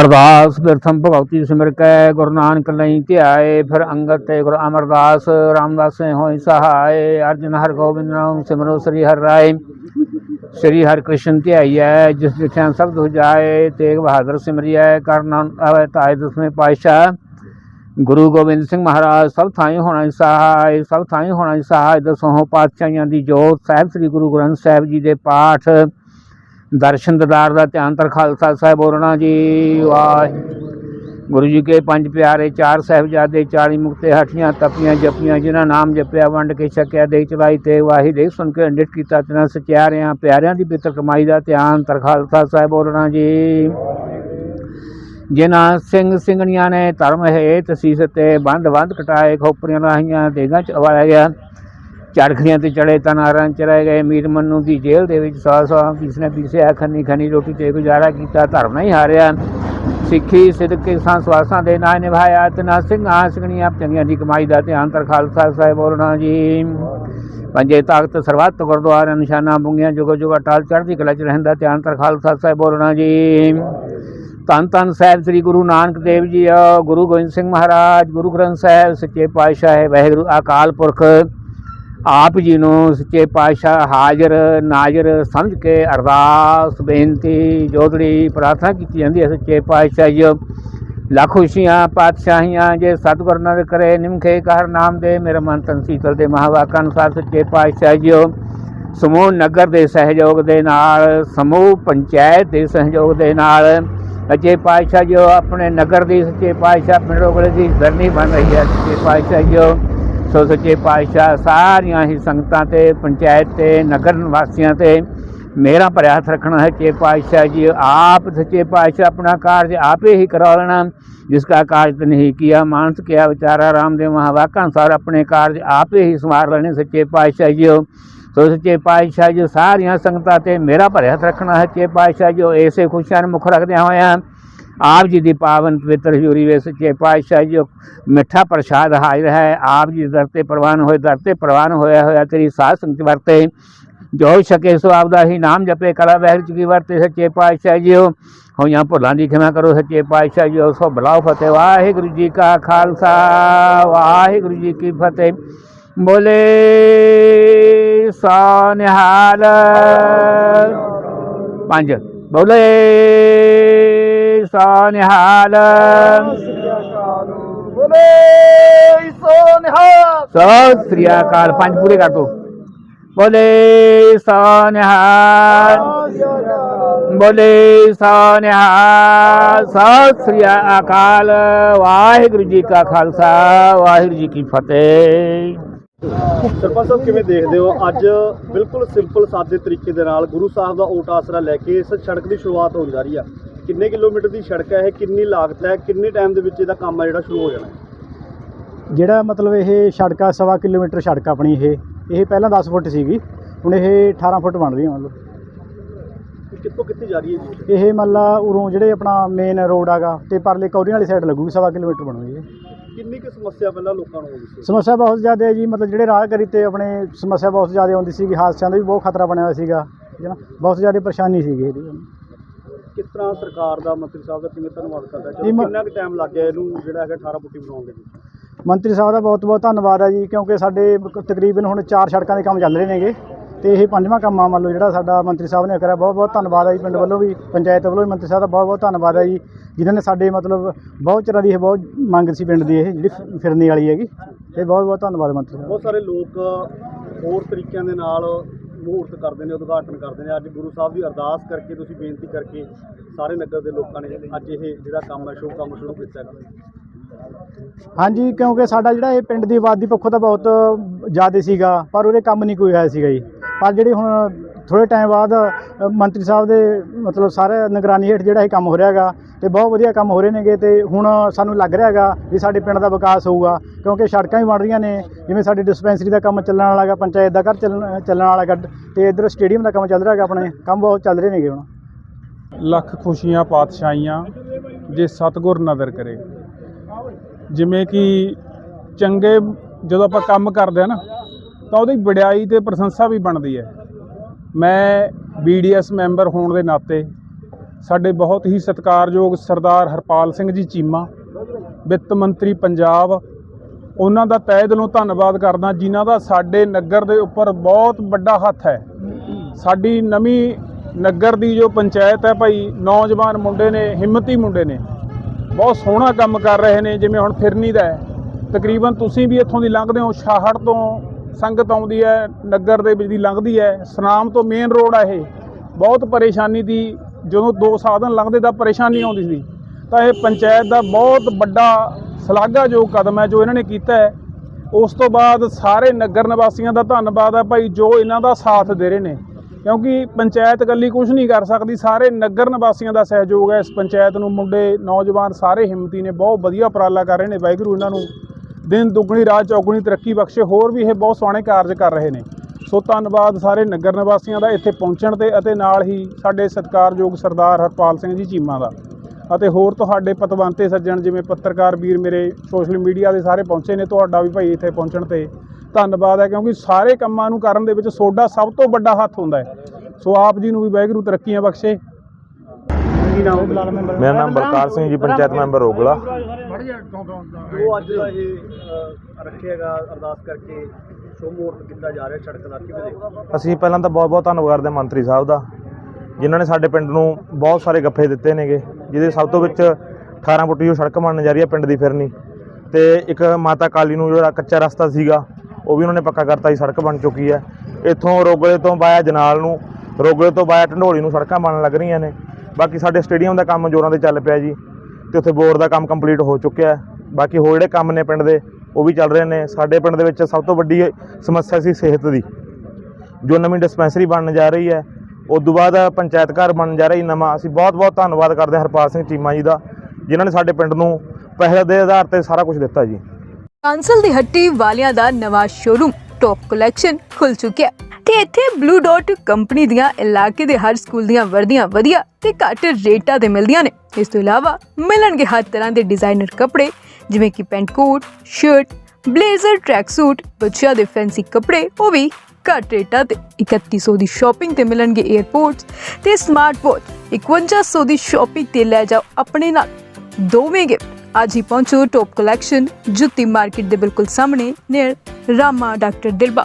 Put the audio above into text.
ਅਰਦਾਸ ਬਿਰਥਮ ਭਗਵਤੀ ਸਿਮਰ ਕੈ ਗੁਰੂ ਨਾਨਕ ਲਈ ਧਿਆਏ, ਫਿਰ ਅੰਗਦ ਤੇ ਗੁਰ ਅਮਰਦਾਸ, ਰਾਮਦਾਸ ਹੋਈ ਸਹਾਏ, ਅਰਜਨ ਹਰ ਗੋਬਿੰਦ ਨਾਮ, ਸਿਮਰੋ ਸ੍ਰੀ ਹਰਿ ਰਾਏ। ਸ੍ਰੀ ਹਰਿ ਕ੍ਰਿਸ਼ਨ ਧਿਆਈਐ, ਜਿਸ ਜਿਠਿਆ ਸਭ ਤੁ ਜਾਏ, ਤੇਗ ਬਹਾਦਰ ਸਿਮਰਿਐ ਕਰਨਾ ਆਵੇ ਤਾਏ ਦਸਵੇਂ ਪਾਤਸ਼ਾਹ। ਗੁਰੂ ਗੋਬਿੰਦ ਸਿੰਘ ਮਹਾਰਾਜ, ਸਭ ਥਾਈਂ ਹੋਣਾ ਸਹਾਇ ਸਭ ਥਾਈਂ ਹੋਣਾ ਸਹਾਇ ਦਸੋਂ ਪਾਤਸ਼ਾਹਾਂ ਦੀ ਜੋਤ, ਸਾਹਿਬ ਸ੍ਰੀ ਗੁਰੂ ਗ੍ਰੰਥ ਸਾਹਿਬ ਜੀ ਦੇ ਪਾਠ। ਦਰਸ਼ਨ ਦਦਾਰ ਦਾ ਧਿਆਨ ਤਰ ਖਾਲਸਾ ਸਾਹਿਬ ਬੋਲਣਾ ਜੀ ਵਾਹਿਗੁਰੂ ਗੁਰੂ ਜੀ ਕੇ ਪੰਜ ਪਿਆਰੇ, ਚਾਰ ਸਾਹਿਬਜ਼ਾਦੇ 40 ਮੁਕਤੇ, ਹਠੀਆਂ, ਤਪੀਆਂ, ਜਪੀਆਂ, ਜਿਨ੍ਹਾਂ ਨਾਮ ਜਪਿਆ, ਵੰਡ ਕੇ ਛਕਿਆ ਦੇ ਚਲਾਈ ਤੇ ਵਾਹੀ ਦੇ ਸੁਣ ਕੇ ਅੰਡਿਤ ਕੀਤਾ, ਤਨਾ ਸਚਿਆਰਿਆਂ ਪਿਆਰਿਆਂ ਦੀ ਪਿੱਤਰ ਕਮਾਈ ਦਾ ਧਿਆਨ ਤਰ ਖਾਲਸਾ ਸਾਹਿਬ ਬੋਲਣਾ ਜੀ। ਜਿਨ੍ਹਾਂ ਸਿੰਘ ਸਿੰਘਣੀਆਂ ਨੇ ਧਰਮ ਹੇਤ ਸੀਸ ਤੇ ਬੰਦ ਬੰਦ ਕਟਾਏ, ਖੋਪਰੀਆਂ ਲਾਹੀਆਂ, ਦੇਗਾਂ ਚਵਾਇਆ ਗਿਆ ਚਰਖੀਆਂ ਤੇ ਚੜੇ ਤਨਾਰਾਂ ਚ ਰਹਿ ਗਏ। ਮੀਰ ਮੰਨੂ ਦੀ ਜੇਲ੍ਹ ਦੇ ਵਿੱਚ ਸੌ ਸੌ ਪੀਸਨੇ ਪੀਸਿਆ ਖੰਨੀ ਖੰਨੀ ਰੋਟੀ ਤੇ ਗੁਜ਼ਾਰਾ ਕੀਤਾ, ਧਰਮ ਨਹੀਂ ਹਾਰਿਆ। ਸਿੱਖੀ ਸਿਦਕ ਕੇ ਸਾਂ ਸਵਾਸਾਂ ਦੇ ਨਾਂ ਨਿਭਾਇਆ ਤਨਾ ਸਿੰਘਾਂ ਸਿੰਘਣੀਆਂ ਚੰਗੀਆਂ ਦੀ ਕਮਾਈ ਦਾ ਧਿਆਨ ਤਰ ਖਾਲਸਾ ਸਾਹਿਬ ਬੋਲਣਾ ਜੀ। ਪੰਜੇ ਤਾਕਤ ਸਰਬੱਤ ਗੁਰਦੁਆਰਾ ਨਿਸ਼ਾਨਾ ਬੁੰਗੀਆਂ ਜੁਗੋ ਜੁਗਾ ਟਾਲ ਚੜ੍ਹਦੀ ਕਲਾ ਚ ਰਹਿੰਦਾ ਧਿਆਨ ਤਰ ਖਾਲਸਾ ਸਾਹਿਬ ਬੋਲਣਾ ਜੀ। ਧੰਨ ਧੰਨ ਸਾਹਿਬ ਸ੍ਰੀ ਗੁਰੂ ਨਾਨਕ ਦੇਵ ਜੀ ਆ ਗੁਰੂ ਗੋਬਿੰਦ ਸਿੰਘ ਮਹਾਰਾਜ, ਗੁਰੂ ਗ੍ਰੰਥ ਸਾਹਿਬ, ਸੱਚੇ ਪਾਤਸ਼ਾਹ, ਵਾਹਿਗੁਰੂ ਅਕਾਲ ਪੁਰਖ। ਆਪ ਜੀ ਨੂੰ ਸੱਚੇ ਪਾਤਸ਼ਾਹ ਹਾਜ਼ਰ, ਨਾਜ਼ਰ ਸਮਝ ਕੇ ਅਰਦਾਸ, ਬੇਨਤੀ ਜੋਦੜੀ ਪ੍ਰਾਰਥਨਾ ਕੀਤੀ ਜਾਂਦੀ ਹੈ ਸੱਚੇ ਪਾਤਸ਼ਾਹ ਜੀ। ਲੱਖ ਖੁਸ਼ੀਆਂ, ਪਾਤਸ਼ਾਹੀਆਂ ਜੇ ਸਤਿਗੁਰ ਨਾਲ ਕਰੇ, ਨਿਮਖੇ ਕਰ ਨਾਮ ਦੇ, ਮੇਰਾ ਮਨ ਤਨ ਸੀਤਲ ਦੇ ਮਹਾਵਾਕਾਂ ਅਨੁਸਾਰ ਸੱਚੇ ਪਾਤਸ਼ਾਹ ਜੀ। ਸਮੂਹ ਨਗਰ ਦੇ ਸਹਿਯੋਗ ਦੇ ਨਾਲ, ਸਮੂਹ ਪੰਚਾਇਤ ਦੇ ਸਹਿਯੋਗ ਦੇ ਨਾਲ, ਸੱਚੇ ਪਾਤਸ਼ਾਹ ਜੀ, ਆਪਣੇ ਨਗਰ ਦੀ ਸੱਚੇ ਪਾਤਸ਼ਾਹ, ਪਿੰਡ ਰੋਗਲੇ ਦੀ ਧਰਨੀ ਬਣ ਰਹੀ ਹੈ ਸੱਚੇ ਪਾਤਸ਼ਾਹ ਜੀ। ਸੋ ਸੱਚੇ ਪਾਤਸ਼ਾਹ ਸਾਰੀਆਂ ਹੀ ਸੰਗਤਾਂ ਤੇ, ਪੰਚਾਇਤ ਤੇ, ਨਗਰ ਨਿਵਾਸੀਆਂ ਤੇ ਮੇਰਾ ਭਰਿਆ ਹੱਥ ਰੱਖਣਾ ਹੈ ਕਿ ਪਾਤਸ਼ਾਹ ਜੀ, ਆਪ ਸੱਚੇ ਪਾਤਸ਼ਾਹ ਆਪਣਾ ਕਾਰਜ ਆਪੇ ਹੀ ਕਰਾ ਲੈਣਾ। ਜਿਸ ਜਿਸਕਾ ਕਾਰਜ ਨਹੀਂ ਕੀਆ, ਮਾਨਸ ਕਿਆ ਵਿਚਾਰਾ ਰਾਮदेव ਮਹਾਵਾਕਾਂ ਅਨੁਸਾਰ ਆਪਣੇ ਕਾਰਜ ਆਪੇ ਹੀ ਸੰਵਾਰ ਲੈਣੇ ਸੱਚੇ ਪਾਤਸ਼ਾਹ ਜੀ। ਸੋ ਸੱਚੇ ਪਾਤਸ਼ਾਹ ਜੀ, ਸਾਰੀਆਂ ਸੰਗਤਾਂ ਤੇ ਮੇਰਾ ਭਰਿਆ ਹੱਥ ਰੱਖਣਾ ਹੈ ਕਿ ਪਾਤਸ਼ਾਹ ਜੀ ਐਸੇ ਖੁਸ਼ੀਆਂ ਨੂੰ ਮੁੱਖ ਰੱਖਦਿਆਂ ਹੋਇਆਂ ਆਪ ਜੀ ਦੀ ਪਾਵਨ ਪਵਿੱਤਰ ਹਜ਼ੂਰੀ ਵਿੱਚ ਸੱਚੇ ਪਾਤਸ਼ਾਹ ਜੀ ਮਿੱਠਾ ਪ੍ਰਸ਼ਾਦ ਹਾਜ਼ਰ ਹੈ। ਆਪ ਜੀ ਦਰ ਤੇ ਪ੍ਰਵਾਨ ਹੋਏ, ਦਰ ਤੇ ਪ੍ਰਵਾਨ ਹੋਇਆ ਹੋਇਆ ਤੇਰੀ ਸਾਧ ਸੰਗਤ ਵਰਤੇ। ਜੋ ਛਕੇ ਸੋ ਆਪ ਦਾ ਹੀ ਨਾਮ ਜਪੇ, ਕਲਾ ਬਹਿਰ ਚੁਕੀ ਵਰਤੇ ਸੱਚੇ ਪਾਤਸ਼ਾਹ ਜੀ ਹੋਈਆਂ ਭੁੱਲਾਂ ਦੀ ਖਿਮਾ ਕਰੋ ਸੱਚੇ ਪਾਤਸ਼ਾਹ ਜੀ ਸੋ ਬਲਾਉ ਫਤਿਹ। ਵਾਹਿਗੁਰੂ ਜੀ ਕਾ ਖਾਲਸਾ, ਵਾਹਿਗੁਰੂ ਜੀ ਕੀ ਫਤਿਹ। ਬੋਲੇ ਸਾਨਿਹਾਲ। ਪੰਜ। ਬੋਲੇ ਸਾਨਿਹਾਲ ਬੋਲੇ ਸੋ ਨਿਹਾਲ ਸਤਿ ਸ੍ਰੀ ਅਕਾਲ ਪੰਜ ਪੂਰੇ ਕਰ ਦੋ। ਬੋਲੇ ਸਾਨਿਹਾਲ ਬੋਲੇ ਸਾਨਿਹਾਲ ਸਤਿ ਸ੍ਰੀ ਅਕਾਲ। ਵਾਹਿਗੁਰੂ ਜੀ ਕਾ ਖਾਲਸਾ, ਵਾਹਿਗੁਰੂ ਜੀ ਕੀ ਫਤਿਹ। ਸਰਪੰਚ ਸਾਹਿਬ, ਕਿਵੇਂ ਦੇਖਦੇ ਹੋ? ਅੱਜ ਬਿਲਕੁਲ ਸਿੰਪਲ ਸਾਦੇ ਤਰੀਕੇ ਦੇ ਨਾਲ ਗੁਰੂ ਸਾਹਿਬ ਦਾ ਓਟ ਆਸਰਾ ਲੈ ਕੇ ਇਸ ਸੜਕ ਦੀ ਸ਼ੁਰੂਆਤ ਹੋਣ ਜਾ ਰਹੀ ਆ। ਕਿੰਨੇ ਕਿਲੋਮੀਟਰ ਦੀ ਸੜਕ ਹੈ ਇਹ ਕਿੰਨੀ ਲਾਗਤ ਹੈ ਕਿੰਨੇ ਟਾਈਮ ਦੇ ਵਿੱਚ ਇਹਦਾ ਕੰਮ ਹੈ ਜਿਹੜਾ ਸ਼ੁਰੂ ਹੋ ਜਾਣਾ ਹੈ? ਜਿਹੜਾ ਮਤਲਬ ਇਹ ਸੜਕ ਆ ਸਵਾ ਕਿਲੋਮੀਟਰ ਸੜਕ ਆਪਣੀ ਇਹ। ਇਹ ਪਹਿਲਾਂ 10 ਫੁੱਟ ਸੀਗੀ ਹੁਣ ਇਹ 18 ਫੁੱਟ ਬਣ ਰਹੀ ਹੈ ਮਤਲਬ ਕਿੱਥੋਂ ਕਿੱਥੇ ਜਾ ਰਹੀ ਹੈ ਜੀ? ਇਹ ਮੰਨ ਲਾ ਉਰੋਂ ਜਿਹੜੇ ਆਪਣਾ ਮੇਨ ਰੋਡ ਆਗਾ ਤੇ ਪਰਲੇ ਕੌਰੀਆਂ ਵਾਲੀ ਸਾਈਡ ਲੱਗੂਗੀ ਸਵਾ ਕਿਲੋਮੀਟਰ ਬਣੂਗੀ ਕਿੰਨੀ ਕੁ ਸਮੱਸਿਆ ਪਹਿਲਾਂ ਲੋਕਾਂ ਨੂੰ ਆਉਂਦੀ ਸੀ? ਸਮੱਸਿਆ ਬਹੁਤ ਜ਼ਿਆਦਾ ਹੈ ਜੀ ਮਤਲਬ ਜਿਹੜੇ ਰਾਹਗਰੀ ਤੇ ਆਪਣੇ ਸਮੱਸਿਆ ਬਹੁਤ ਜ਼ਿਆਦਾ ਆਉਂਦੀ ਸੀਗੀ ਹਾਦਸਿਆਂ ਦਾ ਵੀ ਬਹੁਤ ਖਤਰਾ ਬਣਿਆ ਹੋਇਆ ਸੀਗਾ ਹੈ ਨਾ? ਬਹੁਤ ਜ਼ਿਆਦਾ ਪਰੇਸ਼ਾਨੀ ਸੀਗੀ ਇਹਦੀ। ਤਰ੍ਹਾਂ ਸਰਕਾਰ ਦਾ ਮੰਤਰੀ ਸਾਹਿਬ ਦਾ ਕਿਵੇਂ ਧੰਨਵਾਦ ਕਰਦਾ? ਚਲੋ ਕਿੰਨਾ ਕੁ ਟਾਈਮ ਲੱਗ ਗਿਆ ਇਹਨੂੰ ਜਿਹੜਾ ਹੈਗਾ 18 ਫੁੱਟੀ ਬਣਾਉਣ ਦੇ ਵਿੱਚ? ਮੰਤਰੀ ਸਾਹਿਬ ਦਾ ਬਹੁਤ ਬਹੁਤ ਧੰਨਵਾਦ ਹੈ ਜੀ ਕਿਉਂਕਿ ਸਾਡੇ ਤਕਰੀਬਨ ਹੁਣ ਚਾਰ ਸੜਕਾਂ ਦੇ ਕੰਮ ਚੱਲ ਰਹੇ ਨੇਗੇ ਤੇ ਇਹ ਪੰਜਵਾਂ ਕੰਮ ਆ ਮੰਨ ਲਓ ਜਿਹੜਾ ਸਾਡਾ ਮੰਤਰੀ ਸਾਹਿਬ ਨੇ ਕਰਿਆ ਬਹੁਤ ਬਹੁਤ ਧੰਨਵਾਦ ਹੈ ਜੀ ਪਿੰਡ ਵੱਲੋਂ ਵੀ ਪੰਚਾਇਤ ਵੱਲੋਂ ਵੀ ਮੰਤਰੀ ਸਾਹਿਬ ਦਾ ਬਹੁਤ ਬਹੁਤ ਧੰਨਵਾਦ ਹੈ ਜੀ ਜਿਨ੍ਹਾਂ ਨੇ ਸਾਡੇ ਮਤਲਬ ਬਹੁਤ ਚਿਰਾਂ ਦੀ ਇਹ ਬਹੁਤ ਮੰਗ ਸੀ ਪਿੰਡ ਦੀ ਇਹ ਜਿਹੜੀ ਫਿਰਨੀ ਵਾਲੀ ਹੈਗੀ ਤੇ ਬਹੁਤ ਬਹੁਤ ਧੰਨਵਾਦ ਮੰਤਰੀ ਸਾਹਿਬ। ਬਹੁਤ ਸਾਰੇ ਲੋਕ ਹੋਰ ਤਰੀਕਿਆਂ ਦੇ ਨਾਲ ਮਹੂਰਤ ਕਰਦੇ ਨੇ, ਉਦਘਾਟਨ ਕਰਦੇ ਨੇ। ਅੱਜ ਗੁਰੂ ਸਾਹਿਬ ਦੀ ਅਰਦਾਸ ਕਰਕੇ, ਤੁਸੀਂ ਬੇਨਤੀ ਕਰਕੇ ਸਾਰੇ ਨਗਰ ਦੇ ਲੋਕਾਂ ਨੇ ਅੱਜ ਇਹ ਜਿਹੜਾ ਕੰਮ ਹੈ, ਸ਼ੁਭ ਕੰਮ ਸ਼ੁਰੂ ਕੀਤਾ ਹਾਂਜੀ, ਕਿਉਂਕਿ ਸਾਡਾ ਜਿਹੜਾ ਇਹ ਪਿੰਡ ਦੀ ਆਬਾਦੀ ਪੱਖੋਂ ਤਾਂ ਬਹੁਤ ਜ਼ਿਆਦਾ ਸੀਗਾ, ਪਰ ਉਹਦੇ ਕੰਮ ਨਹੀਂ ਕੋਈ ਹੋਇਆ ਸੀਗਾ ਜੀ। ਪਰ ਜਿਹੜੀ ਹੁਣ ਥੋੜੇ ਟਾਈਮ ਬਾਅਦ ਮੰਤਰੀ ਸਾਹਿਬ ਦੇ ਮਤਲਬ ਸਾਰੇ ਨਿਗਰਾਨੀ ਹੇਠ ਜਿਹੜਾ ਇਹ ਕੰਮ ਹੋ ਰਿਹਾ ਹੈਗਾ ਤੇ ਬਹੁਤ ਵਧੀਆ ਕੰਮ ਹੋ ਰਹੇ ਨੇਗੇ ਤੇ ਹੁਣ ਸਾਨੂੰ ਲੱਗ ਰਿਹਾ ਹੈਗਾ ਵੀ ਸਾਡੇ ਪਿੰਡ ਦਾ ਵਿਕਾਸ ਹੋਊਗਾ, ਕਿਉਂਕਿ ਸੜਕਾਂ ਵੀ ਬਣ ਰਹੀਆਂ ਨੇ, ਜਿਵੇਂ ਸਾਡੀ ਡਿਸਪੈਂਸਰੀ ਦਾ ਕੰਮ ਚੱਲਣ ਵਾਲਾ ਹੈਗਾ, ਪੰਚਾਇਤ ਦਾ ਘਰ ਚੱਲਣ ਚੱਲਣ ਵਾਲਾ ਹੈਗਾ, ਤੇ ਇਧਰ ਸਟੇਡੀਅਮ ਦਾ ਕੰਮ ਚੱਲ ਰਿਹਾ ਹੈਗਾ ਆਪਣੇ, ਕੰਮ ਬਹੁਤ ਚੱਲ ਰਹੇ ਨੇਗੇ ਹੁਣ। ਲੱਖ ਖੁਸ਼ੀਆਂ, ਪਾਤਸ਼ਾਹੀਆਂ, ਜੇ ਸਤਗੁਰ ਨਦਰ ਕਰੇ। ਜਿਵੇਂ ਕਿ ਚੰਗੇ ਜਦੋਂ ਆਪਾਂ ਕੰਮ ਕਰਦੇ ਆ ਨਾ, ਤਾਂ ਉਹਦੀ ਵਡਿਆਈ ਤੇ ਪ੍ਰਸ਼ੰਸਾ ਵੀ ਬਣਦੀ ਹੈ। ਮੈਂ ਬੀਡੀਐਸ ਮੈਂਬਰ ਹੋਣ ਦੇ ਨਾਤੇ ਸਾਡੇ ਬਹੁਤ ਹੀ ਸਤਿਕਾਰਯੋਗ ਸਰਦਾਰ ਹਰਪਾਲ ਸਿੰਘ ਜੀ ਚੀਮਾ, ਵਿੱਤ ਮੰਤਰੀ ਪੰਜਾਬ, ਉਹਨਾਂ ਦਾ ਤਹਿ ਦਿਲੋਂ ਧੰਨਵਾਦ ਕਰਦਾ ਜਿਨ੍ਹਾਂ ਦਾ ਸਾਡੇ ਨਗਰ ਦੇ ਉੱਪਰ ਬਹੁਤ ਵੱਡਾ ਹੱਥ ਹੈ। ਸਾਡੀ ਨਵੀਂ ਨਗਰ ਦੀ ਜੋ ਪੰਚਾਇਤ ਹੈ ਭਾਈ, ਨੌਜਵਾਨ ਮੁੰਡੇ ਨੇ, ਹਿੰਮਤੀ ਮੁੰਡੇ ਨੇ, ਬਹੁਤ ਸੋਹਣਾ ਕੰਮ ਕਰ ਰਹੇ ਨੇ, ਜਿਵੇਂ ਹੁਣ ਫਿਰਨੀ ਦਾ ਤਕਰੀਬਨ ਤੁਸੀਂ ਵੀ ਇੱਥੋਂ ਦੀ ਲੰਘਦੇ ਹੋ, ਸ਼ਾਹੜ ਤੋਂ ਸੰਗਤ ਆਉਂਦੀ ਹੈ, ਨਗਰ ਦੇ ਵਿੱਚ ਦੀ ਲੰਘਦੀ ਹੈ। ਸਨਾਮ ਤੋਂ ਮੇਨ ਰੋਡ ਆ ਇਹ। ਬਹੁਤ ਪਰੇਸ਼ਾਨੀ ਦੀ, ਜਦੋਂ ਦੋ ਸਾਧਨ ਲੰਘਦੇ ਤਾਂ ਪਰੇਸ਼ਾਨੀ ਆਉਂਦੀ ਸੀ। ਤਾਂ ਇਹ ਪੰਚਾਇਤ ਦਾ ਬਹੁਤ ਵੱਡਾ ਸ਼ਲਾਘਾਯੋਗ ਕਦਮ ਹੈ ਜੋ ਇਹਨਾਂ ਨੇ ਕੀਤਾ ਹੈ। ਉਸ ਤੋਂ ਬਾਅਦ ਸਾਰੇ ਨਗਰ ਨਿਵਾਸੀਆਂ ਦਾ ਧੰਨਵਾਦ ਹੈ ਭਾਈ, ਜੋ ਇਹਨਾਂ ਦਾ ਸਾਥ ਦੇ ਰਹੇ ਨੇ। ਕਿਉਂਕਿ ਪੰਚਾਇਤ ਇਕੱਲੀ ਕੁਝ ਨਹੀਂ ਕਰ ਸਕਦੀ, ਸਾਰੇ ਨਗਰ ਨਿਵਾਸੀਆਂ ਦਾ ਸਹਿਯੋਗ ਹੈ। ਇਸ ਪੰਚਾਇਤ ਨੂੰ ਮੁੰਡੇ, ਨੌਜਵਾਨ ਸਾਰੇ ਹਿੰਮਤੀ ਨੇ, ਬਹੁਤ ਵਧੀਆ ਉਪਰਾਲਾ ਕਰ ਰਹੇ ਨੇ ਵਾਹਿਗੁਰੂ ਇਹਨਾਂ ਨੂੰ। ਦਿਨ ਦੁੱਗਣੀ, ਰਾਤ ਚੌਗਣੀ ਤਰੱਕੀ ਬਖਸ਼ੇ, ਹੋਰ ਵੀ ਇਹ ਬਹੁਤ ਸੋਹਣੇ ਕਾਰਜ ਕਰ ਰਹੇ ਨੇ। ਸੋ ਧੰਨਵਾਦ ਸਾਰੇ ਨਗਰ ਨਿਵਾਸੀਆਂ ਦਾ ਇੱਥੇ ਪਹੁੰਚਣ ਤੇ ਅਤੇ ਨਾਲ ਹੀ ਸਾਡੇ ਸਤਿਕਾਰਯੋਗ ਸਰਦਾਰ ਹਰਪਾਲ ਸਿੰਘ ਜੀ ਚੀਮਾ ਦਾ। ਅਤੇ ਹੋਰ ਤੁਹਾਡੇ ਪਤਵੰਤੇ ਸੱਜਣ, ਜਿਵੇਂ ਪੱਤਰਕਾਰ ਵੀਰ ਮੇਰੇ ਸੋਸ਼ਲ ਮੀਡੀਆ ਦੇ ਸਾਰੇ ਪਹੁੰਚੇ ਨੇ, ਤੁਹਾਡਾ ਵੀ ਭਾਈ ਇੱਥੇ ਪਹੁੰਚਣ ਤੇ ਧੰਨਵਾਦ ਹੈ, ਕਿਉਂਕਿ ਸਾਰੇ ਕੰਮਾਂ ਨੂੰ ਕਰਨ ਦੇ ਵਿੱਚ ਸੋਡਾ ਸਭ ਤੋਂ ਵੱਡਾ ਹੱਥ ਹੁੰਦਾ ਹੈ। ਸੋ ਆਪ ਜੀ ਨੂੰ ਵੀ ਵਾਹਿਗੁਰੂ ਤਰੱਕੀਆਂ ਬਖਸ਼ੇ। ਮੇਰਾ ਨਾਮ ਬਲਕਾਰ ਸਿੰਘ ਜੀ, ਪੰਚਾਇਤ ਮੈਂਬਰ ਰੋਗਲਾ ਜੋ ਅੱਜ ਦਾ ਇਹ ਅ, ਰੱਖਿਆਗਾ ਅਰਦਾਸ ਕਰਕੇ ਸ਼ੋ ਮੋਰਤ ਕੀਤਾ ਜਾ ਰਿਹਾ ਸੜਕ ਦਾ ਕਿਵੇਂ ਦੇਖਦੇ ਹੋ? ਅਸੀਂ ਪਹਿਲਾਂ ਤਾਂ ਬਹੁਤ ਬਹੁਤ ਧੰਨਵਾਦ ਕਰਦੇ ਹਾਂ ਮੰਤਰੀ ਸਾਹਿਬ ਦਾ ਜਿਨ੍ਹਾਂ ਨੇ ਸਾਡੇ ਪਿੰਡ ਨੂੰ ਬਹੁਤ ਸਾਰੇ ਗੱਫੇ ਦਿੱਤੇ ਨੇਗੇ ਜਿਹਦੇ ਸਭ ਤੋਂ ਵਿੱਚ 18 ਫੁੱਟ ਜੋ ਸੜਕ ਬਣਨ ਜਾ ਰਹੀ ਹੈ ਪਿੰਡ ਦੀ ਫਿਰਨੀ। ਤੇ ਇੱਕ ਮਾਤਾ ਕਾਲੀ ਨੂੰ ਜਿਹੜਾ ਕੱਚਾ ਰਸਤਾ ਸੀਗਾ ਉਹ ਵੀ ਉਹਨਾਂ ਨੇ ਪੱਕਾ ਕਰਤਾ ਸੀ ਸੜਕ ਬਣ ਚੁੱਕੀ ਹੈ। ਇੱਥੋਂ ਰੋਗਲੇ ਤੋਂ ਬਾਇਆ ਜਨਾਲ ਨੂੰ ਰੋਗਲੇ ਤੋਂ ਬਾਇਆ ਢੰਡੋਲੀ ਨੂੰ ਸੜਕਾਂ ਬਣਨ ਲੱਗ ਰਹੀਆਂ ਨੇ। ਬਾਕੀ ਸਾਡੇ ਸਟੇਡੀਅਮ ਦਾ ਕੰਮ ਜੋਰਾਂ ਤੇ ਚੱਲ ਪਿਆ ਜੀ। ਤੇ ਉੱਥੇ ਬੋਰ ਦਾ ਕੰਮ ਕੰਪਲੀਟ ਹੋ ਚੁੱਕਿਆ ਬਾਕੀ ਹੋਰ ਜਿਹੜੇ ਕੰਮ ਨੇ ਪਿੰਡ ਦੇ, ਉਹ ਵੀ ਚੱਲ ਰਹੇ ਨੇ। ਸਾਡੇ ਪਿੰਡ ਦੇ ਵਿੱਚ ਸਭ ਤੋਂ ਵੱਡੀ ਸਮੱਸਿਆ ਸੀ ਸਿਹਤ ਦੀ। ਜੋ ਨਵੀਂ ਡਿਸਪੈਂਸਰੀ ਬਣਨ ਜਾ ਰਹੀ ਹੈ, ਉਸ ਤੋਂ ਬਾਅਦ ਪੰਚਾਇਤ ਘਰ ਬਣਨ ਜਾ ਰਹੀ ਨਵਾਂ। ਅਸੀਂ ਬਹੁਤ ਬਹੁਤ ਧੰਨਵਾਦ ਕਰਦੇ ਹਾਂ ਹਰਪਾਲ ਸਿੰਘ ਚੀਮਾ ਜੀ ਦਾ, ਜਿਨ੍ਹਾਂ ਨੇ ਸਾਡੇ ਪਿੰਡ ਨੂੰ ਪਹਿਲ ਦੇ ਆਧਾਰ ਤੇ ਸਾਰਾ ਕੁਝ ਦਿੱਤਾ ਜੀ। ਕਾਂਸਲ ਦੀ ਹੱਟੀ ਵਾਲਿਆਂ ਦਾ ਨਵਾਂ ਸ਼ੋਰੂਮ ਟੌਪ ਕਲੈਕਸ਼ਨ ਖੁੱਲ ਚੁੱਕਿਆ ਤੇ ਇੱਥੇ ਬਲੂ ਡਾਟ ਕੰਪਨੀ ਦੀਆਂ ਇਲਾਕੇ ਦੇ ਹਰ ਸਕੂਲ ਦੀਆਂ ਵਰਦੀਆਂ ਵਧੀਆ ਤੇ ਘੱਟ ਰੇਟਾਂ ਤੇ ਮਿਲਦੀਆਂ ਨੇ। ਇਸ ਤੋਂ ਇਲਾਵਾ ਮਿਲਣਗੇ ਹਰ ਤਰ੍ਹਾਂ ਦੇ ਡਿਜ਼ਾਈਨਰ ਕੱਪੜੇ, ਜਿਵੇਂ ਕਿ pant coat shirt blazer track suit ਬੱਚਿਆਂ ਦੇ ਫੈਂਸੀ ਕੱਪੜੇ, ਉਹ ਵੀ ਘੱਟ ਰੇਟਾਂ ਤੇ। 3100 ਦੀ ਸ਼ਾਪਿੰਗ ਤੇ ਮਿਲਣਗੇ 에ਅਰਪੋਰਟਸ ਤੇ ਸਮਾਰਟ ਵਾਚ 5100 ਦੀ ਸ਼ਾਪਿੰਗ ਤੇ ਲੈ ਜਾਓ ਆਪਣੇ ਨਾਲ। ਦੋਵੇਂ ਗਿਫਟ ਅੱਜ ਹੀ ਪਹੁੰਚੋ ਟੌਪ ਕਲੈਕਸ਼ਨ ਜੁੱਤੀ ਮਾਰਕੀਟ ਦੇ ਬਿਲਕੁਲ ਸਾਹਮਣੇ ਨੀਅਰ ਰਾਮਾ ਡਾਕਟਰ ਦਿਲਬਾ